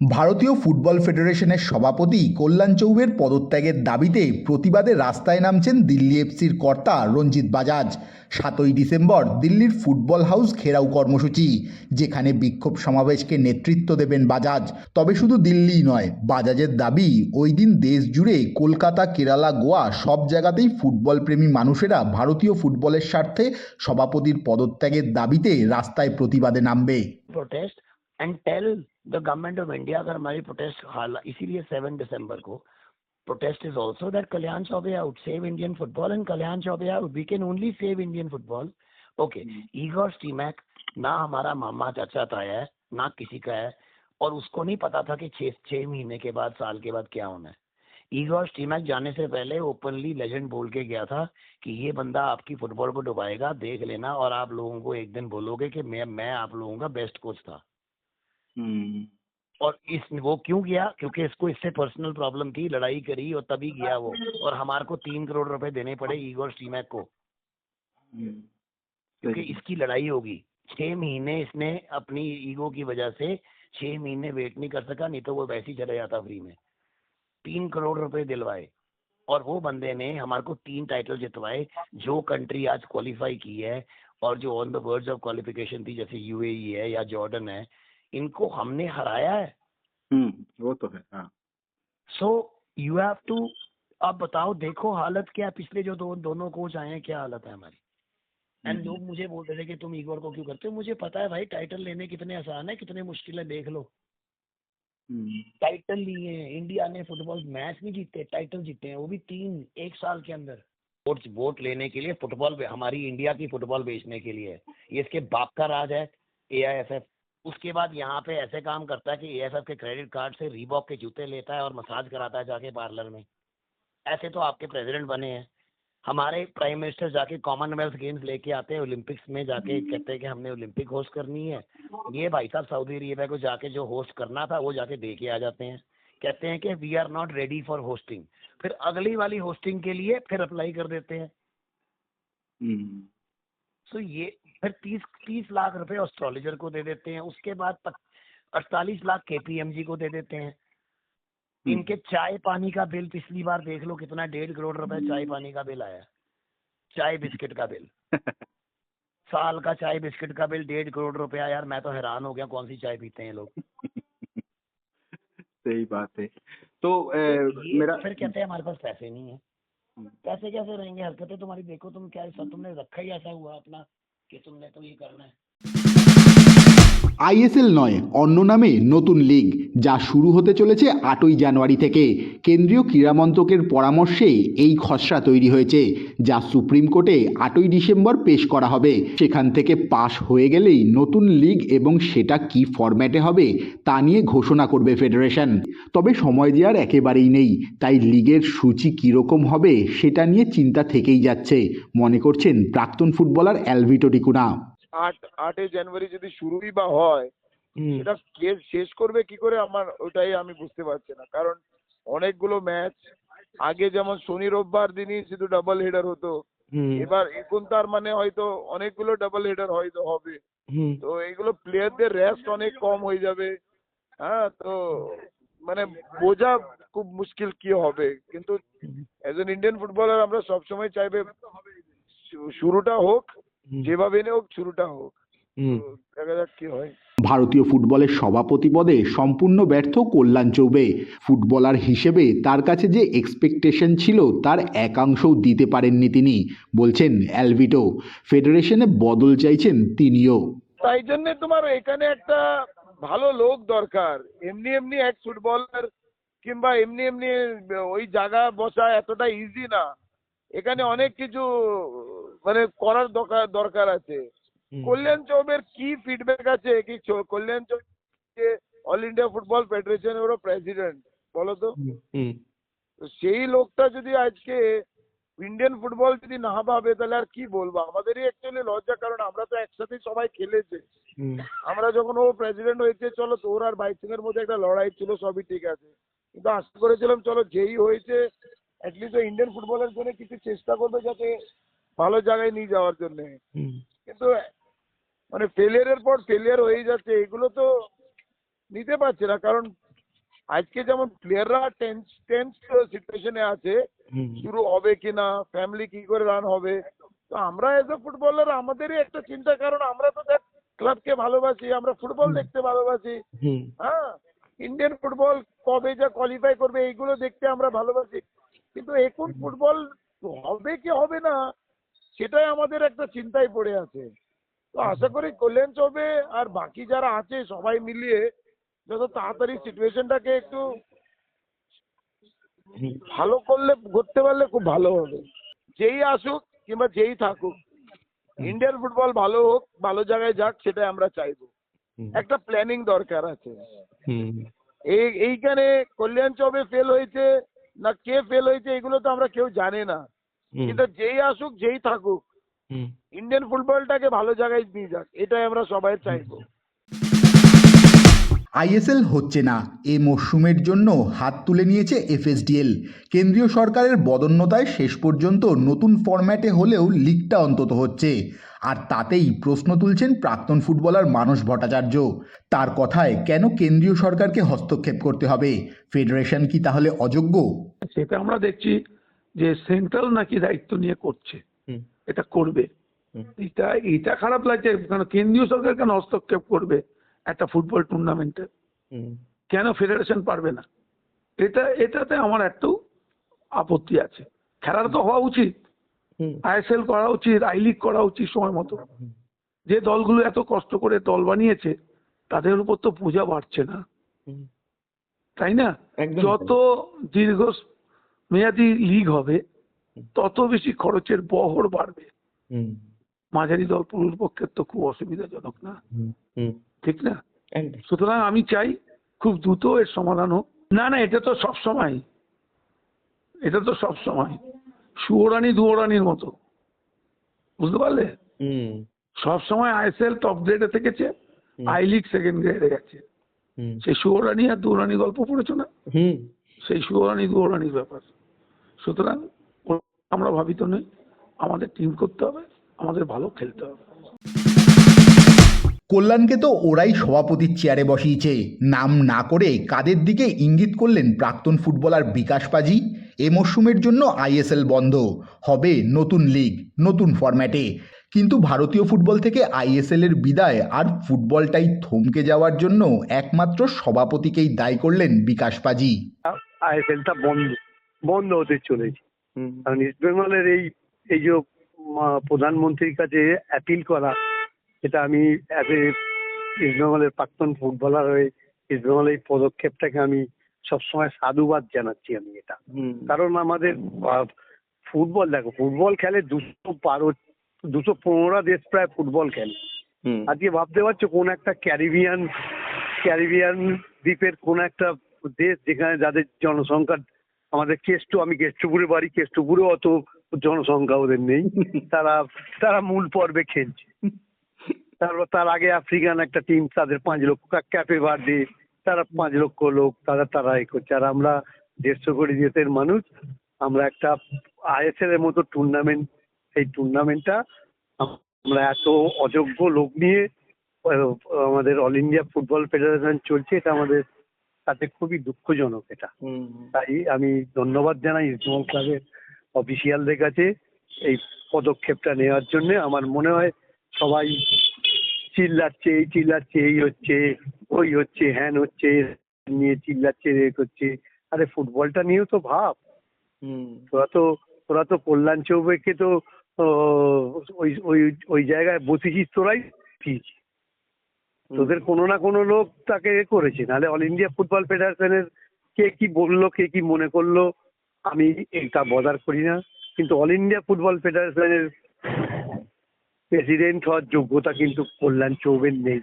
ভারতীয় ফুটবল ফেডারেশনের সভাপতি কল্যাণ চৌবের পদত্যাগের দাবিতে প্রতিবাদে রাস্তায় নামছেন দিল্লি এফসির কর্তা রঞ্জিত বাজাজ। সাতই ডিসেম্বর দিল্লির ফুটবল হাউস ঘেরাও কর্মসূচি, যেখানে বিক্ষোভ সমাবেশকে নেতৃত্ব দেবেন বাজাজ। তবে শুধু দিল্লিই নয়, বাজাজের দাবি, ওই দিন দেশ জুড়ে কলকাতা, কেরালা, গোয়া সব জায়গাতেই ফুটবল প্রেমী মানুষেরা ভারতীয় ফুটবলের স্বার্থে সভাপতির পদত্যাগের দাবিতে রাস্তায় প্রতিবাদে নামবে। And tell the government of India अगर हमारी प्रोटेस्ट हाल इसीलिए सेवन दिसंबर को protest is also that Kalyan Chaubey out save Indian football and Kalyan Chaubey out we can only save Indian football okay Igor Stimac ना हमारा मामा चाचा ताया है ना किसी का है और उसको नहीं पता था कि छः छः महीने के बाद साल के बाद क्या होना है। ईगोर स्टीमैक जाने से पहले ओपनली लेजेंड बोल के गया था कि ये बंदा आपकी फुटबॉल को डुबाएगा देख लेना और आप लोगों को एक दिन बोलोगे कि मैं मैं आप लोगों का बेस्ट कोच था। और इस वो क्यों गया? क्योंकि इसको इससे पर्सनल प्रॉब्लम थी लड़ाई करी और तभी गया वो। और हमारे को तीन करोड़ रुपए देने पड़े ईगोर स्टीमैक को। क्योंकि इसकी लड़ाई होगी। छह महीने इसने अपनी ईगो की वजह से छह महीने वेट नहीं कर सका नहीं तो वो वैसे ही चला जाता फ्री में। तीन करोड़ रुपए दिलवाए। और वो बंदे ने हमारे को तीन टाइटल जितवाए जो कंट्री आज क्वालिफाई की है और जो on the words of qualification थी जैसे यूएई है या जॉर्डन है इनको हमने हराया है। हम्म वो तो है हाँ। सो यू हैव टू अब बताओ देखो हालत क्या है पिछले जो दो दोनों कोच आए हैं क्या हालत है हमारी? And hmm. लोग मुझे बोलते थे कि तुम ईगोर को क्यों करते हो? मुझे पता है भाई टाइटल लेने कितने आसान है कितने मुश्किल है देख लो। टाइटल लिए हैं। इंडिया ने फुटबॉल मैच नहीं जीते टाइटल जीते हैं। वो भी तीन एक साल के अंदर। वोट वोट लेने के लिए फुटबॉल हमारी इंडिया की फुटबॉल बेचने के लिए। ये इसके बाप का राज है एआईएफएफ उसके बाद यहाँ पे ऐसे काम करता है कि ए के क्रेडिट कार्ड से रीबॉक के जूते लेता है और मसाज कराता है जाके पार्लर में। ऐसे तो आपके प्रेसिडेंट बने हैं। हमारे प्राइम मिनिस्टर जाके कॉमनवेल्थ गेम्स लेके आते हैं ओलंपिक्स में जाके कहते हैं कि हमने ओलंपिक होस्ट करनी है। ये भाई साहब सऊदी अरेबिया को जाके जो होस्ट करना था वो जाके दे के आ जाते हैं। कहते हैं कि we are not ready for hosting फिर अगली वाली होस्टिंग के लिए फिर अप्लाई कर देते हैं। हम्म, सो ये फिर तीस तीस लाख रुपए एस्ट्रोलॉजर को दे देते हैं उसके बाद अड़तालीस लाख केपीएमजी को दे देते हैं। इनके चाय पानी का बिल पिछली बार देख लो कितना डेढ़ करोड़ रुपए चाय पानी का बिल आया। चाय बिस्किट का बिल। साल का चाय बिस्किट का बिल डेढ़ करोड़ रुपया यार मैं तो हैरान हो गया कौन सी चाय पीते हैं लोग। सही बात है। तो अ, ये मेरा फिर कहते हैं हमारे पास पैसे नहीं है। पैसे कैसे रहेंगे? हरकतें तुम्हारी, देखो तुम क्या तुमने रखा ही ऐसा हुआ अपना कि तुमने तो ये करना है। আইএসএল নয়, অন্য নামে নতুন লিগ, যা শুরু হতে চলেছে আটই জানুয়ারি থেকে। কেন্দ্রীয় ক্রীড়া মন্ত্রকের পরামর্শে এই খসড়া তৈরি হয়েছে, যা সুপ্রিম কোর্টে আটই ডিসেম্বর পেশ করা হবে। সেখান থেকে পাশ হয়ে গেলেই নতুন লিগ এবং সেটা কি ফরম্যাটে হবে, তা নিয়ে ঘোষণা করবে ফেডারেশন। তবে সময় দেওয়ার একেবারেই নেই, তাই লিগের সূচি কীরকম হবে, সেটা নিয়ে চিন্তা থেকেই যাচ্ছে, মনে করছেন প্রাক্তন ফুটবলার অ্যালভিটো টিকুনা। আট আটই জানুয়ারি যদি শুরুই বা হয় এটা কে শেষ করবে কি করে আমার ওটাই আমি বুঝতে পারছি না। কারণ অনেকগুলো ম্যাচ আগে যেমন শনি রোববার দিনই শুধু ডাবল হেডার হতো এবার এখন তার মানে হয়তো অনেকগুলো ডাবল হেডার হয়তো হবে। তো এইগুলো প্লেয়ারদের রেস্ট অনেক কম হয়ে যাবে। হ্যাঁ তো মানে বোঝা খুব মুশকিল কি হবে। কিন্তু এজ এন ইন্ডিয়ান ফুটবলার আমরা সবসময় চাইবে শুরুটা হোক যেভাবে এনে হোক শুরুটা হোক। তো দেখা যাক কি হয়। ভারতীয় ফুটবলের সভাপতি পদে সম্পূর্ণ ব্যর্থ কল্যাণ চৌবে। ফুটবলার হিসেবে তার কাছে যে এক্সপেকটেশন ছিল তার একাংশও দিতে পারেননি তিনি বলছেন অ্যালভিটো। ফেডারেশনে বদল চাইছেন তিনিও। তাই জন্য তোমার এখানে একটা ভালো লোক দরকার। এমনি এমনি এক ফুটবলার কিংবা এমনি এমনি ওই জায়গা বসা এতটা ইজি না। এখানে অনেক কিছু মানে করার দরকার দরকার আছে। কল্যাণ চৌবের কি ফিডব্যাক আছে? কি Kalyan Chaubey all India football ফেডারেশনের ওরা প্রেসিডেন্ট বলো তো? সেই লোকটা যদি আজকে ইন্ডিয়ান ফুটবল যদি না ভাবে তাহলে আর কি বলব? আমাদেরই অ্যাকচুয়ালি লজ্জা কারণ আমরা তো একসাথে সবাই খেলেছে। আমরা যখন ও প্রেসিডেন্ট হয়েছে চলো তোর আর বাইক সিং এর মধ্যে একটা লড়াই ছিল সবই ঠিক আছে। কিন্তু আশা করেছিলাম চলো যেই হয়েছে অ্যাটলিস্ট ইন্ডিয়ান ফুটবলের জন্য কিছু চেষ্টা করবে যাতে ভালো জায়গায় নিয়ে যাওয়ার জন্য। কিন্তু মানে ফেলিয়ারের পর ফেলিয়ার হয়ে যাচ্ছে এগুলো তো নিতে পারছে না। কারণ আজকে যেমন প্লেয়াররা টেন্স টেন্স সিচুয়েশনে আছে শুরু হবে কিনা ফ্যামিলি কি করে রান হবে তো আমরা এজ এ ফুটবলার আমাদেরই একটা চিন্তা কারণ আমরা তো দেখ ক্লাবকে ভালোবাসি আমরা ফুটবল দেখতে ভালোবাসি। হ্যাঁ ইন্ডিয়ান ফুটবল কবে যা কোয়ালিফাই করবে এইগুলো দেখতে আমরা ভালোবাসি। কিন্তু এখন ফুটবল হবে কি হবে না সেটাই আমাদের একটা চিন্তায় পড়ে আছে। তো আশা করি কল্যাণ চৌবে আর বাকি যারা আছে সবাই মিলিয়ে যত তাড়াতাড়ি সিচুয়েশনটাকে একটু ভালো করলে করতে পারলে খুব ভালো হবে। যেই আসুক কিংবা যেই থাকুক ইন্ডিয়ান ফুটবল ভালো হোক ভালো জায়গায় যাক সেটাই আমরা চাইব। একটা প্ল্যানিং দরকার আছে। এই এইখানে কল্যাণ চবে ফেল হয়েছে না কে ফেল হয়েছে এগুলো তো আমরা কেউ জানি না। কিন্তু যেই আসুক যেই থাকুক ইন্ডিয়ান ফুটবলটাকে ভালো জায়গায় নিয়ে যাক এটাই আমরা সবাই চাইব। আইএসএল হচ্ছে না এ মরশুমের জন্য হাত তুলে নিয়েছে এফএসডিএল কেন্দ্রীয় সরকারের বদন্যতায় শেষ পর্যন্ত নতুন ফরম্যাটে হলেও লিগটা অন্তত হচ্ছে। আর তাতেই প্রশ্ন তুলছেন প্রাক্তন ফুটবলার মানস ভট্টাচার্য। তার কথায় কেন কেন্দ্রীয় সরকারকে হস্তক্ষেপ করতে হবে? ফেডারেশন কি তাহলে অযোগ্য? সেটা আমরা দেখছি যে সেন্ট্রাল নাকি দায়িত্ব নিয়ে করছে। এটা করবে। এটা এটা খারাপ লাগছে কেন কেন্দ্রীয় সরকার কেন হস্তক্ষেপ করবে একটা ফুটবল টুর্নামেন্টে কেন ফেডারেশন পারবে না? এটা এটাতে আমার একটু আপত্তি আছে। খেলার তো হওয়া উচিত। আইএসএল করা উচিত আই লিগ করা উচিত সময় মতো। যে দলগুলো এত কষ্ট করে দল বানিয়েছে তাদের উপর তো পূজা বাড়ছে না। তাই না? যত দীর্ঘ মেয়াদি লিগ হবে তত বেশি খরচের বহর বাড়বে। মাঝারি দল পুরুষ পক্ষের তো খুব অসুবিধাজনক না। ঠিক না? সুতরাং আমি চাই খুব দ্রুত এর সমাধান হোক। না না এটা তো সব সময়। এটা তো সব সময়। সুয়োরানি দুয়োরানির মতো। বুঝতে পারলে? সব সময় আইএসএল টপ গ্রেডে থেকেছে আই লিগ সেকেন্ড গ্রেডে গেছে। সেই সুয়োরানি আর দুয়োরানি গল্প পড়েছো না? সেই সুয়োরানি দুয়োরানির ব্যাপার। সুতরাং আমরা ভাবিত নই আমাদের টিম করতে হবে আমাদের ভালো খেলতে হবে। কল্যাণকে তো ওরাই সভাপতির চেয়ারে বসিয়েছে। নাম না করে কাদের দিকে ইঙ্গিত করলেন প্রাক্তন ফুটবলার বিকাশ পাজি? এ মরশুমের জন্য আইএসএল বন্ধ। হবে নতুন লিগ নতুন ফরম্যাটে কিন্তু ভারতীয় ফুটবল থেকে আইএসএল এর বিদায় আর ফুটবলটাই থমকে যাওয়ার জন্য একমাত্র সভাপতিকেই দায়ী করলেন বিকাশ পাজি। আইএসএলটা বন্ধ। বন্ধ হতে চলেছে। কারণ ইস্ট বেঙ্গলের এই এই যে প্রধানমন্ত্রীর কাছে অ্যাপিল করা এটা আমি ইস্ট বেঙ্গলের প্রাক্তন ফুটবলার হয়ে ইস্ট বেঙ্গলের এই পদক্ষেপটাকে আমি সবসময় সাধুবাদ জানাচ্ছি আমি এটা। কারণ আমাদের ফুটবল দেখো ফুটবল খেলে দুশো বারো দুশো পনেরো দেশ প্রায় ফুটবল খেলে। আজকে ভাবতে পারছ কোন একটা ক্যারিবিয়ান ক্যারিবিয়ান দ্বীপের কোন একটা দেশ যেখানে যাদের জনসংখ্যা আমাদের কেষ্টু আমি কেষ্টপুরে বাড়ি কেষ্টপুরে অত জনসংখ্যা ওদের নেই। তারা তারা মূল পর্বে খেলছে। তারপর তার আগে আফ্রিকান একটা টিম তাদের পাঁচ লক্ষ ক্যাপে বার্থডে তারা পাঁচ লক্ষ লোক, তারা তারা এ করছে। আর আমরা দেড়শো কোটি দেশের মানুষ, আমরা একটা আইএসএল এর মতো টুর্নামেন্ট সেই টুর্নামেন্টটা আমরা এত অযোগ্য লোক নিয়ে, আমাদের অল ইন্ডিয়া ফুটবল ফেডারেশন চলছে, এটা আমাদের কাছে খুবই দুঃখজনক এটা। তাই আমি ধন্যবাদ জানাই ইস্টবেঙ্গল ক্লাবের অফিসিয়ালদের কাছে এই পদক্ষেপটা নেওয়ার জন্য। আমার মনে হয় সবাই চিল্লাচ্ছে এই চিল্লাচ্ছে এই হচ্ছে ওই হচ্ছে হ্যান হচ্ছে নিয়ে চিল্লাচ্ছে এ করছে। আরে ফুটবলটা নিয়েও তো ভাব। তোরা তো তোরা তো কল্যাণ চৌবেকে তো ওই ওই ওই জায়গায় বসেছিস তোরাই। তোদের কোনো না কোনো লোক তাকে এ করেছে। নাহলে অল ইন্ডিয়া ফুটবল ফেডারেশনের কে কি বলল কে কি মনে করল আমি এটা বদার করি না। কিন্তু অল ইন্ডিয়া ফুটবল ফেডারেশনের প্রেসিডেন্ট হওয়ার যোগ্যতা কিন্তু কল্যাণ চৌবের নেই।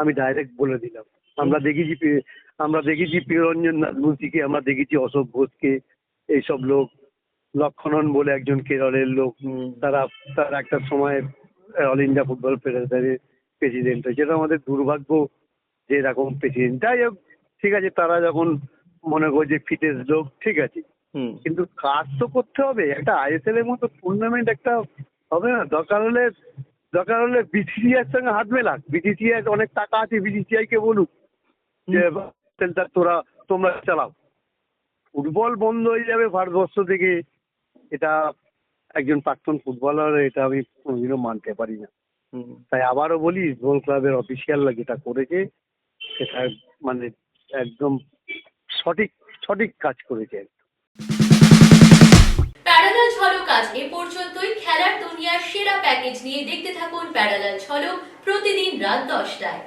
আমি ডাইরেক্ট বলে দিলাম। আমরা দেখেছি আমরা দেখেছি প্রিয়রঞ্জন নাথমুন্সিকে আমরা দেখেছি অশোক ঘোষকে এইসব লোক লক্ষণন বলে একজন কেরলের লোক। তারা তারা একটা সময় অল ইন্ডিয়া ফুটবল ফেডারেশনের প্রেসিডেন্ট হয়েছে এটা আমাদের দুর্ভাগ্য যে এরকম প্রেসিডেন্ট যাই হোক ঠিক আছে তারা যখন মনে করে যে ফিটেস্ট লোক ঠিক আছে। কিন্তু কাজ তো করতে হবে একটা আইএসএল এর মতো টুর্নামেন্ট একটা হবে না। দরকার হলে দরকার হলে বিসিসিআই এর সঙ্গে হাত মেলাক। বিসিসিআই অনেক টাকা আছে বিসিসিআই কে বলুক যে সেন্টার তোরা তোমরা চালাও। ফুটবল বন্ধ হয়ে যাবে ভারতবর্ষ থেকে। এটা একজন প্রাক্তন ফুটবলার এটা আমি কোনোদিনও মানতে পারি না। তাই আবারও বলি বল ক্লাবের অফিসিয়ালরা যেটা করেছে, সেটা মানে একদম সঠিক সঠিক কাজ করেছে প্যারালাল ঝলক আজ এ পর্যন্তই। খেলার দুনিয়ার সেরা প্যাকেজ নিয়ে দেখতে থাকুন প্যারালাল ঝলক প্রতিদিন রাত দশটায়।